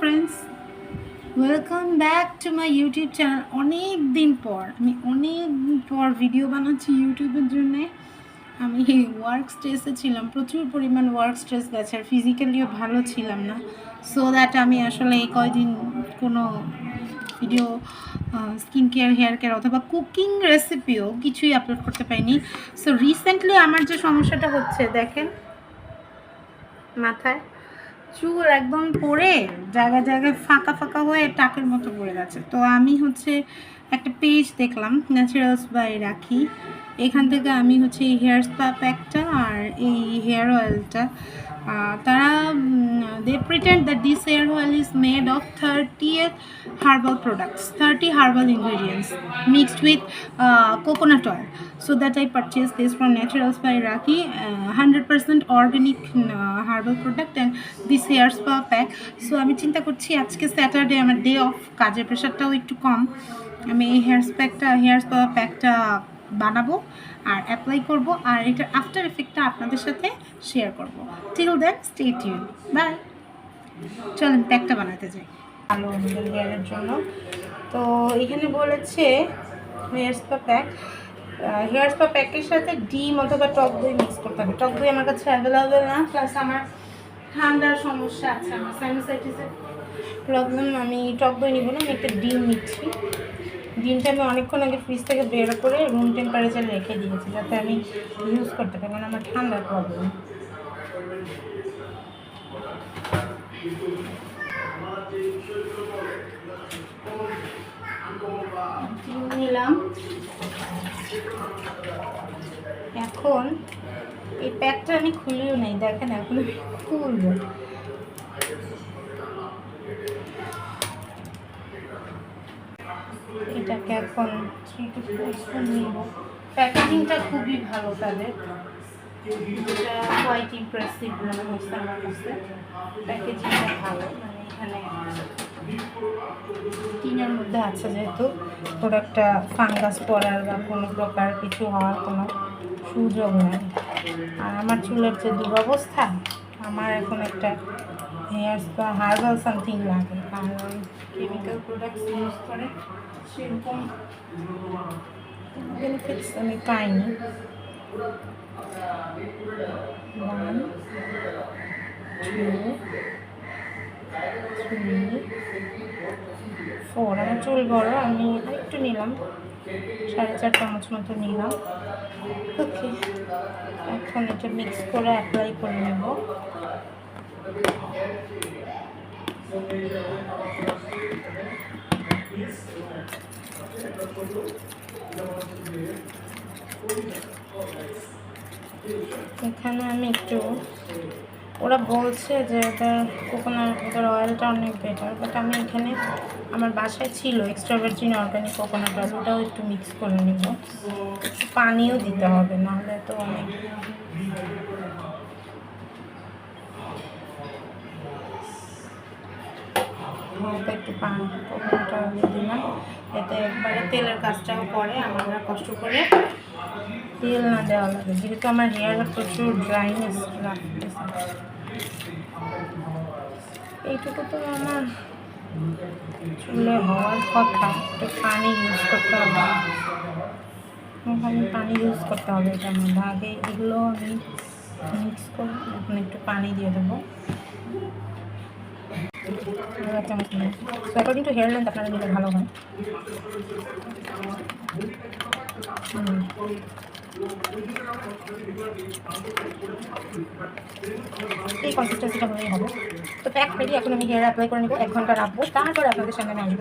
Friends welcome back to my YouTube channel অনেক দিন পর, আমি অনেক দিন পর ভিডিও বানাচ্ছি ইউটিউবের জন্যে। আমি ওয়ার্ক স্ট্রেসে ছিলাম, প্রচুর পরিমাণ ওয়ার্ক স্ট্রেস গেছে, আর ফিজিক্যালিও ভালো ছিলাম না। সো দ্যাট আমি আসলে এই কয়দিন কোনো video skin care hair care অথবা কুকিং রেসিপিও কিছুই আপলোড করতে পারিনি। সো রিসেন্টলি আমার যে সমস্যাটা হচ্ছে, দেখেন, মাথায়। চুল একদম পরে জায়গায় জায়গায় ফাঁকা ফাঁকা হয়ে টাকের মতো পড়ে গেছে। তো আমি হচ্ছে একটা পেজ দেখলাম ন্যাচারালস বাই রাখি। এখান থেকে আমি হচ্ছে এই হেয়ার স্পা প্যাকটা আর এই হেয়ার অয়েলটা তারা they pretend that this hair oil is made of thirty herbal products thirty herbal ingredients mixed with coconut oil so that I purchase this from Naturals by Raki, uh, 100% herbal product and this and this pack so আমি চিন্তা করছি আজকে Saturday আমার day of কাজের প্রেশারটাও একটু কম। আমি এই hair স্প্যাকটা hair spa প্যাকটা বানাবো আর অ্যাপ্লাই করব আর এটার আফটার এফেক্টটা আপনাদের সাথে শেয়ার করব। Till then stay tuned bye চলেন প্যাকটা বানাতে যাই। ভালো হেয়ারের জন্য। তো এখানে বলেছে hair spa pack hair spa প্যাকের সাথে ডিম অথবা টক দই মিক্স করতে হবে। টক দই আমার কাছে অ্যাভেলেবেল না। প্লাস আমার ঠান্ডার সমস্যা আছে, আমার সাইনোসাইটিসের প্রবলেম আমি টক দই নিব না, আমি একটা ডিম নিচ্ছি ডিমটা আমি অনেকক্ষণ আগে ফ্রিজ থেকে বের করে রুম টেম্পারেচারে রেখে দিয়েছি যাতে আমি ইউজ করতে পারি কারণ আমার ঠান্ডার প্রবলেম নিলাম। এখন এই প্যাকটা আমি খুলেও নেই দেখেন এখন খুলবো। এটাকে এখন থ্রি টু স্পুন নিব। প্যাকেজিংটা খুবই ভালো তাদের যেটা কোয়াইট ইমপ্রেসিভ মনে হচ্ছে আমার কাছে। প্যাকেজিংটা ভালো মানে এখানে টিনের মধ্যে আছে যেহেতু। প্রোডাক্টটা ফাঙ্গাস পড়ার বা কোনো প্রকার কিছু হওয়ার কোনো সুযোগ নেই। আর আমার চুলের যে দুরবস্থা, আমার এখন একটা হেয়ার স্পা হার্বাল সামথিং লাগে। কারণ কেমিক্যাল প্রোডাক্টস ইউজ করে, সেরকম বেনিফিটস আমি পাইনি। ওয়ান টু থ্রি ফোর আমার চুল বড়, আমি একটু নিলাম। সাড়ে চার চামচ মতো নিলাম। ওকে এখন এটা মিক্স করে অ্যাপ্লাই করে নেব। এখানে আমি একটু, ওরা বলছে যে ওদের কোকোনাট ওদের অয়েলটা অনেক বেটার বাট আমি এখানে, আমার বাসায় ছিল extra virgin organic coconut oil ওটাও একটু মিক্স করে নিব। পানিও দিতে হবে, নাহলে তো অনেক হালকা একটু পানি দিলাম। এতে একবারে তেলের কাজটাও করে, আমার কষ্ট করে তেল না দেওয়া লাগে। যেহেতু আমার হেয়ারে প্রচুর ড্রাইনেস লাগতেছে এইটুকু তো আমার চুলে হওয়ার কথা। একটু পানি ইউজ করতে হবে। আমি পানি ইউজ করতে হবে এটার মধ্যে আগে এগুলো আমি মিক্স করে, এখন একটু পানি দিয়ে দেবো। অ্যাকর্ডিং টু হেয়ার লেন্থ আপনারা দিলে ভালো হয়। এই কনসিস্টেন্সিটা হলেই হবে। তো প্যাক রেডি এখন আমি হেয়ার অ্যাপ্লাই করে নেব। এক ঘণ্টা রাখব। তারপরে আপনাদের সামনে আমি আসব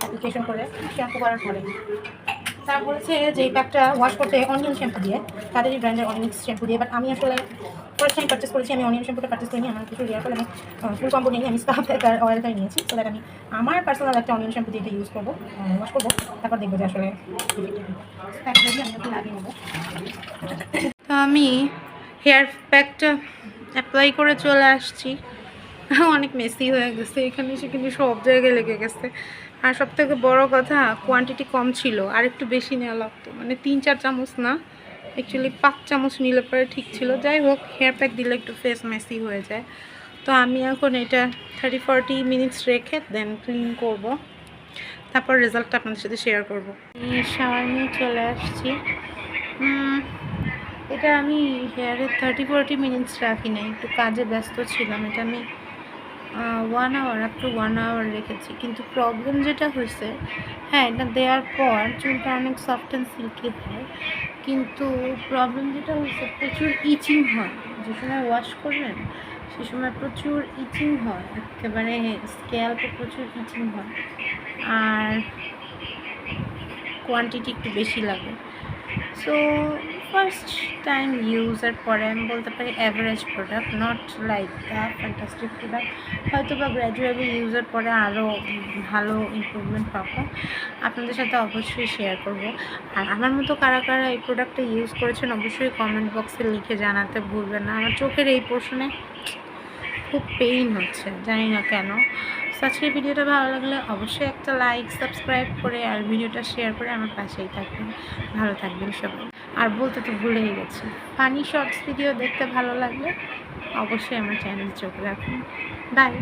অ্যাপ্লিকেশন করে। শ্যাম্পু করার পরে। তার বলেছে যে এই প্যাকটা ওয়াশ করতে অনিয়ন শ্যাম্পু দিয়ে তাদেরই ব্র্যান্ডের অনিমিক্স শ্যাম্পু দিয়ে। বাট আমি আসলে ফার্স্ট টাইম পার্চেস করেছি, আমি অনিয়ন শ্যাম্পুটা পার্চেস করিনি, আমার কিছু হেয়ার ফল আমি ফুল কম্বো নিয়ে আমি স্কাফ অয়েলটাই নিয়েছি। তো দ্যাট আমি আমার পার্সোনাল একটা অনিয়ন শ্যাম্পু দিয়ে ইউজ করব ওয়াশ করব, তারপর দেখব যে আসলে আমি হেয়ার প্যাকটা অ্যাপ্লাই করে চলে আসছি। অনেক মেসি হয়ে গেছে, এখানে সেখানে সব জায়গায় লেগে গেছে। আর সব থেকে বড় কথা কোয়ান্টিটি কম ছিল আর একটু বেশি নেওয়া লাগতো মানে তিন চার চামচ না অ্যাকচুয়ালি পাঁচ চামচ নিলে পরে ঠিক ছিল। যাই হোক হেয়ার প্যাক দিলে একটু ফেস মেসি হয়ে যায়। তো আমি এখন এটা থার্টি ফর্টি মিনিটস রেখে দেন ক্লিন করব। তারপর রেজাল্টটা আপনাদের সাথে শেয়ার করব। শাওয়ার নিয়ে চলে আসছি। এটা আমি হেয়ারে থার্টি ফোরটি মিনিটস রাখি না একটু কাজে ব্যস্ত ছিলাম। এটা আমি one hour up to one hour রেখেছি। কিন্তু প্রবলেম যেটা হয়েছে হ্যাঁ এটা দেওয়ার পর চুলটা অনেক সফট অ্যান্ড সিল্কি হয়। কিন্তু প্রবলেম যেটা হয়েছে, প্রচুর ইচিং হয়। যে সময় ওয়াশ করবেন, সে সময় প্রচুর ইচিং হয়। একেবারে স্ক্যাল্পে প্রচুর ইচিং হয়। আর কোয়ান্টিটি একটু বেশি লাগে। সো ফার্স্ট টাইম ইউজের পরে আমি বলতে পারি average product not like the fantastic product হয়তো বা গ্র্যাজুয়ালি ইউজের পরে আরও ভালো ইমপ্রুভমেন্ট পাবো। আপনাদের সাথে অবশ্যই শেয়ার করব। আর আমার মতো কারা কারা এই প্রোডাক্টটা ইউজ করেছেন, অবশ্যই কমেন্ট বক্সে লিখে জানাতে ভুলবেন না। আমার চোখের এই পোর্শনে খুব পেইন হচ্ছে, জানি না কেন। আজকের ভিডিওটা ভালো লাগলে অবশ্যই একটা লাইক সাবস্ক্রাইব করে আর ভিডিওটা শেয়ার করে আমার পাশেই থাকবেন। ভালো থাকবেন সবাই। আর বলতে তো ভুলেই গেছি ফানি শর্টস ভিডিও দেখতে ভালো লাগলে অবশ্যই আমার চ্যানেল চোখ রাখুন। বাই